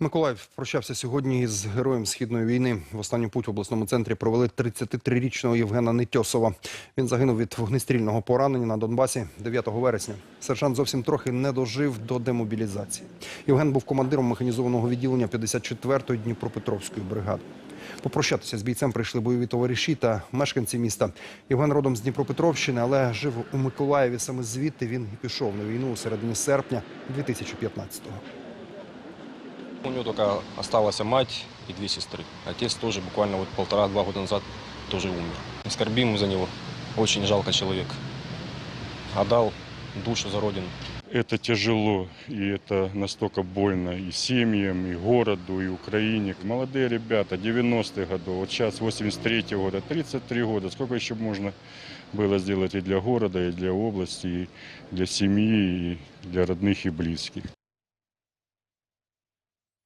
Миколаїв прощався сьогодні із героєм східної війни. В останню путь в обласному центрі провели 33-річного Євгена Нетьосова. Він загинув від вогнестрільного поранення на Донбасі 9 вересня. Сержант зовсім трохи не дожив до демобілізації. Євген був командиром механізованого відділення 54-ї Дніпропетровської бригади. Попрощатися з бійцем прийшли бойові товариші та мешканці міста. Євген родом з Дніпропетровщини, але жив у Миколаєві. Саме звідти він і пішов на війну у середині серпня 2015-го. У него только осталась мать и две сестры. Отец тоже буквально вот полтора-два года назад тоже умер. Скорбим за него. Очень жалко человек. Отдал душу за родину. Это тяжело, и это настолько больно и семьям, и городу, и Украине. Молодые ребята, 90-х годов, вот сейчас 83 года, 33 года. Сколько еще можно было сделать и для города, и для области, и для семьи, и для родных и близких.